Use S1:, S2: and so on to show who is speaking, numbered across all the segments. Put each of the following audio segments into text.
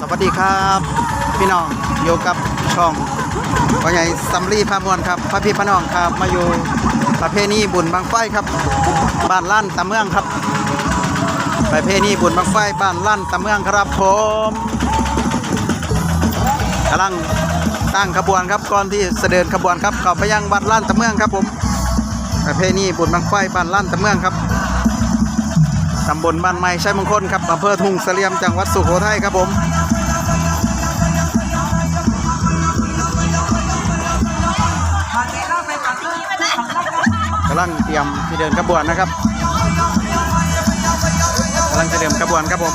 S1: สวัสดีครับ พี่น้องอยู่กับช่องพ่อใหญ่ซัมรีพามวนครับพระพี่พระน้องครับมาอยู่ประเพณีบุญบังไฟครับ บ้านลั่นตะเมืองครับ ประเพณีบุญบังไฟบ้านลั่นตะเมืองครับผมกำลังตั้งขบวนครับก่อนที่เสด็จขบวนครับเข้าไปยังบ้านลั่นตะเมืองครับผม ประเพณีบุญบังไฟบ้านลั่นตะเมืองครับตำบลบ้านไม้ชัยมงคลครับอำเภอทุ่งเสลี่ยมจังหวัดสุโขทัยครับผมำลังเตรียมที่เดินขบวนนะครับกำลังจะเดินขบวนครับผม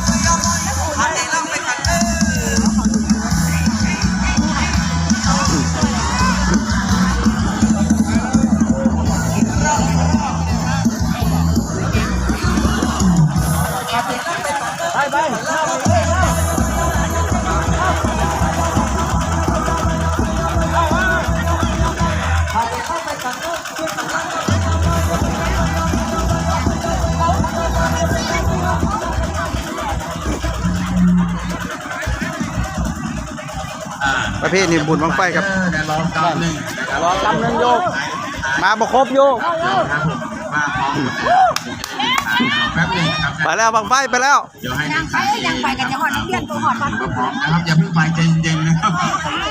S1: ป ระเภทนี้บุญบังไฟครับ
S2: รองกำหนึ่งนะครับ
S1: รอกำนึงโยก มาบกครบโยก
S2: ครับผมมาพร้อมกันแป๊บหนึงครับ
S1: ไปแล้วบังไฟไปแล้ว
S2: เดี๋ยวให้
S3: ยังไปยังไปกันจะหอดเปลี่ยนตัวหอดฟัน
S2: พร้อมนะครับอย่าเพิ่งไปใจเย็นๆนะครับ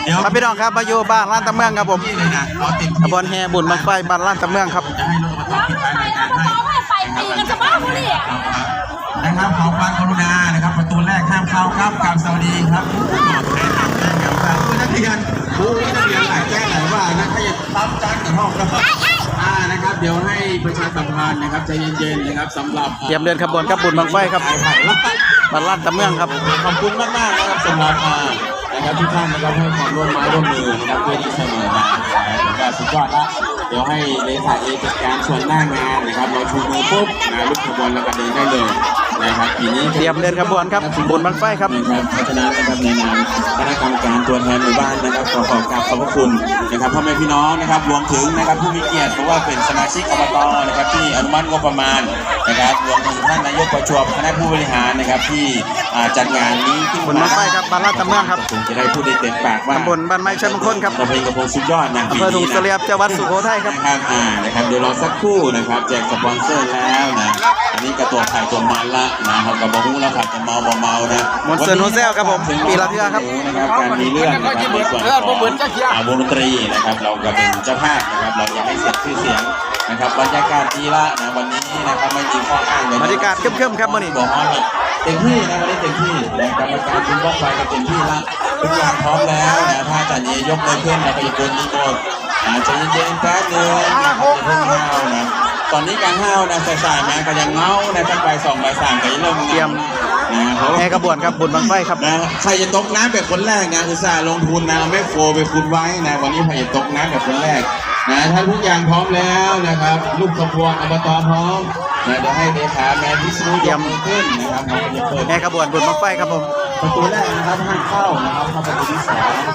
S2: เดี๋ยว
S1: ครับพี่น้องครับมาอยู่บ้านล้านตะเมืองครับผม
S2: นี่เลยนะรอติด
S1: ขบวนแห่บุญบังไฟบ้านล้านตะเมืองครับ
S2: จะให้รถมาต่อที่ท้ายรายการให้
S3: เอาให้ไปตีกันจะบ้าพอดี
S2: นะครับขอความกรุณานะครับ ประตูแรกห้ามเข้าครับกราบสวัสดีครับผู้ตรวจแท นแจ้งกับผู้นักเรียนผู้นักเรียนหลายแจ้งหลายว่านะขยับซ้ำจานกับห้องครับอ่านะครับ เดี๋ยวให้ประชาสัมพันธ์นะครับใจเย็นๆนะครับสำหรับ
S1: เตรียมเดินขบวนครับบุญบังไฟครับบ้านล้านตะเมืองครับ
S2: ขอบคุณมากมากๆนะครับสำหรับอ่านะครับทุกท่านนะครับให้ความร่วมไม้ร่วมมือนะครับเพื่อที่เสมอมานะครับก็สุดยอดละเดี๋ยวให้เลขาเอจัดการส่วนหน้างานนะครับเราชูมือปุ๊บนะลุกขบวนแล้วก็เดินได้เลย นะครับปีนี้
S1: เตรียมเดินขบวนครับบุญบั้งไฟครับ
S2: นะครับเพราะฉะนั้นนะครับในนามคณะกรรมการตัวแทนหมู่บ้านนะครับขอขอกราบขอบพระคุณนะครับพ่อแม่พี่น้องนะครับรวมถึงนะครับผู้มีเกียรติเพราะว่าเป็นสมาชิกอบตนะครับที่อนุมัติงบประมาณนะครับรวมถึงท่านนายกประชวบคณะผู้บริหารนะครับที่อ่าจัดงานนี้ขึ้น
S1: บุญบั้งไฟครับบ้านล้านตะเมืองครับ
S2: ผมจะได้พูดได้เต็มปากว่า
S1: ตำบลบ้านไม้ชัยมงคลครับ
S2: กระเพงกระพงสุดยอดนะ
S1: อำเภอทุ่งเสลี่ยมจังหวัดสุโขทัยครับ
S2: นะครับอ่านะครับเดี๋ยวรอสักครู่นะครับแจกสปอนเซอร์แล้วนะอันนี้กระตัวไข่ตัวมันละนะครับกระบอกหุ้แล้วครับจะเมาบ่เมานะ
S1: มนต์เสือโนเซลครับผมปีละเทื่อครับ
S2: นะครับการมีเรื่องนะครับในส่วนของอ่าวงดนตรีนะครับเราก็เป็นเจ้าภาพนะครับเราอยากให้เสียงชื่อเสียงนะครับบรรยากาศดีละนะวัน นี้นะครับไม่มีข้ออ้างเลย
S1: บรรยากาศเข้มๆครับมื้อนี้
S2: บอกว่าเต็มที่นะวันนี้เต็มที่แรงกรรมการคุณว่าไฟก็เต็มที่ละทุกอย่างพร้อมแล้วนะถ้าอาจารย์เอยกมือขึ้นเราก็จะกดนิโมดอาใจเย็นๆแป๊บนึงนะครับอย่าเพิ่งห้าวนะตอนนี้การห้าวนะสายๆมาก็ยังเงานะสักใบสองใบสามก็ยังเริ่ม
S1: เตรียม
S2: นะเพราะว่า
S1: แห่ขบวนครับบุญบังไฟครับ
S2: นะใครจะตกน้ำแบบคนแรกนะอุตส่าห์ลงทุนนะเอาแม่โครไปคุณไว้นะวันนี้ใครจะตกน้ำแบบคนแรก นะถ้าทุกอย่างพร้อมแล้วนะครับ ลูกขบวนอบตพร้อมนะเดี๋ยวให้เลขาแมนวิศนุยกมือขึ้นนะครับเราจะเปิด
S1: แห่ขบวนบุญบังไฟครับผม
S2: ประตูแรกนะครับห้ามเข้านะครับเข้าประตูที่สองนะครับ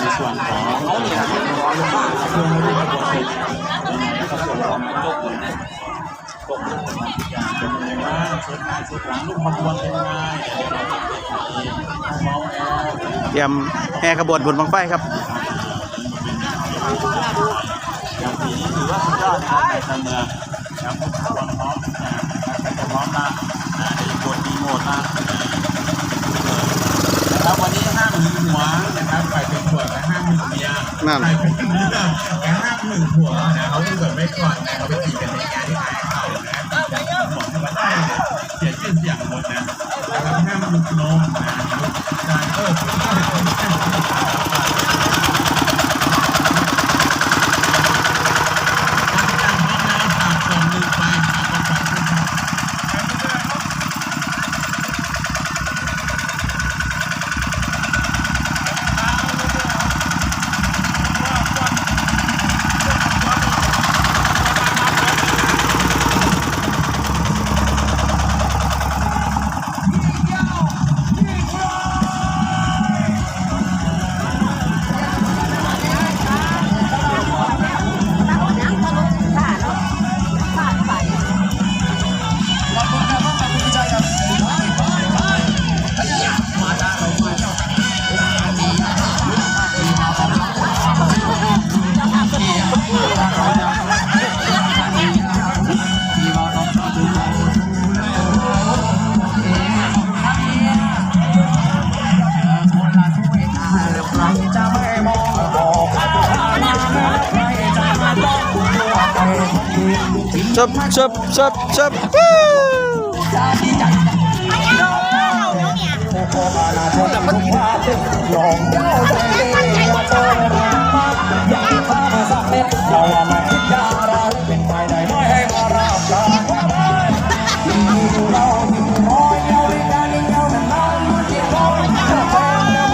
S2: ในส่วนของเขาเนี่ยเพื่อให้ลูกขบวนเป็นนะครับส่วนของนายกเนี่ยตกลงมาทุกอย่างเป็นยังไงบ้างเช็ดหน้าเช็ดหลังลูกขบวนเป็นยังไงเดี๋ยวเราจะเก็บให้มองแล้ว
S1: เตรียมแห่ขบวนบุญบังไฟครับ
S2: อย่างนี้ถือว่าสุดยอดนะครับในเมืองนะครับทุกคนพร้อมนะครับจะพร้อมละนะในกดดีโมดละนะครับวันนี้ห้ามหึงหวงนะครับใครเป็นผัวแต่ห้ามหึงเมีย
S1: นั่น
S2: ใครเป็นเมียแต่ห้ามหึงผัวนะเขาเกิดไม่ก่อนนะเขาไปตีกันในงานที่ไหนเขานะบอกให้มาได้เสียชื่อเสียงหมดนะนะครับห้ามหึงนมนะ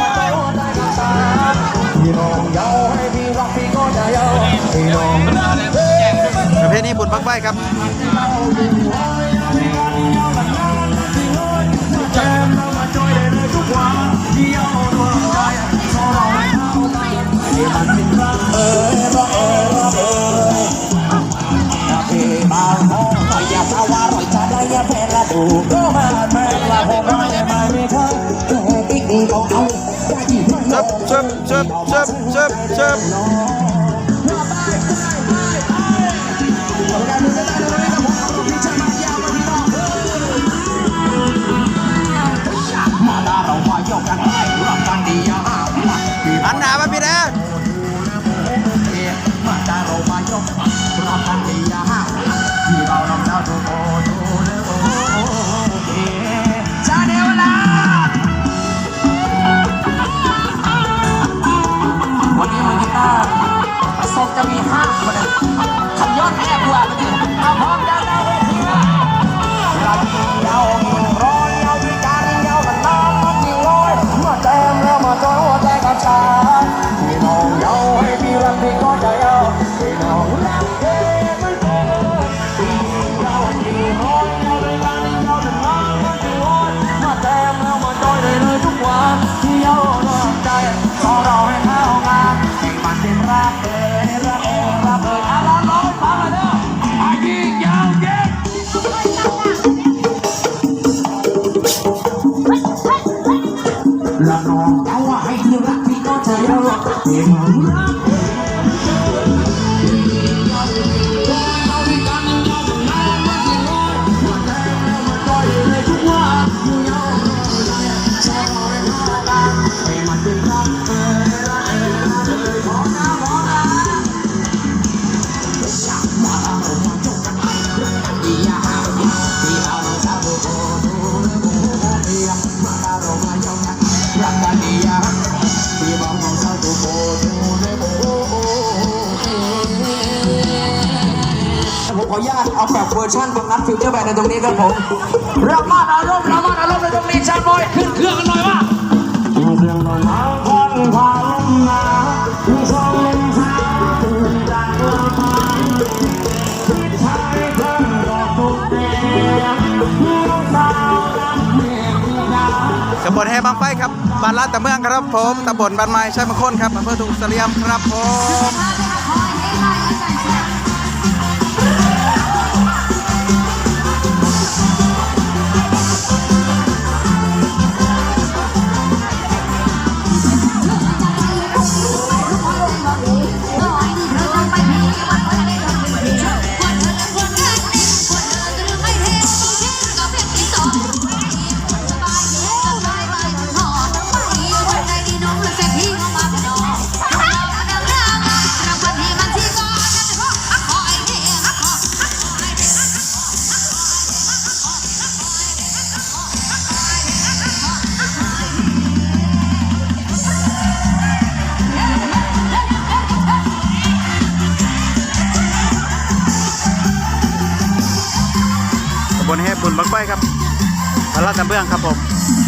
S4: มาได้กับตาพี่น้องยาวให้พี่รักพี่ก็จะยาพี่น้อง
S3: ประเพณี บุญบังไฟครับ
S4: แจมเรามาจอยได้เลยทุกวันเดียวดวงใจสองเราไม่เท่ากันที่มันเป็นรักเออรักเออรักเออรักพี่บ่าวน้องหน่อยอย่ามาว่าร่อยจะได้อย่าแพ้ละดูก็มาแม่ละผมไม่ได้มาไม่เคยเจออีกดีก็เอาได้ที่ไม่
S3: ช
S4: ล
S3: บ
S4: ง
S3: ชบชบชบชบชบ
S4: รัก วอร์ชันตรงนั้นฟิวเจอร์แบนในตรงนี้ครับผมระมัดอารมณ์ระมัดอารมณ์ในตรงนี้ชันบอยขึ้นเครื่องกันหน่อยว่าเครื่องลงมาพันพาลมมาที่ชมทางตื่นจากลมมาที่ไทยเพิ่งดอกตุกเตียงเมื่อสาวดำเมียที่ดาว
S3: ขบวนแห่บังไฟครับบ้านลาดตะเมืองครับผมตำบลบ้านไม้ชัยมงคลครับอำเภอทุ่งเสลี่ยมครับผม บนแห่บุญบังไฟครับบ้าราดตะเบื้องครับผม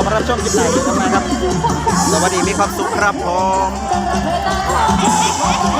S3: เขามารับชมคลิปไหนทำไมครับ สวัสดีมีความสุขครับผม